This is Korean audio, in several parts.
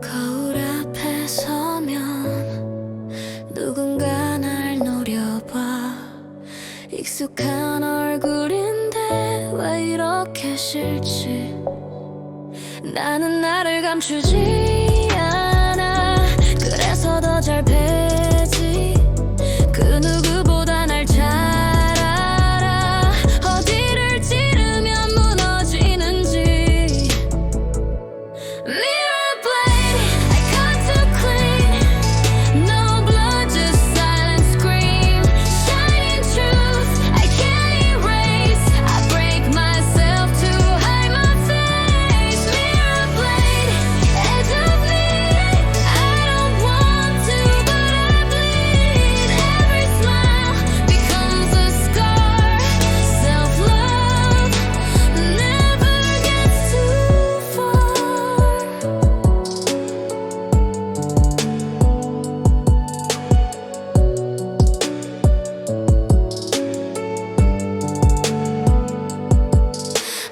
거울 앞에 서면 누군가 날 노려봐. 익숙한 얼굴인데 왜 이렇게 싫지? 나는 나를 감추지.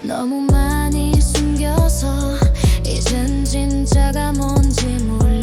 너무 많이 숨겨서 이젠 진짜가 뭔지 몰라.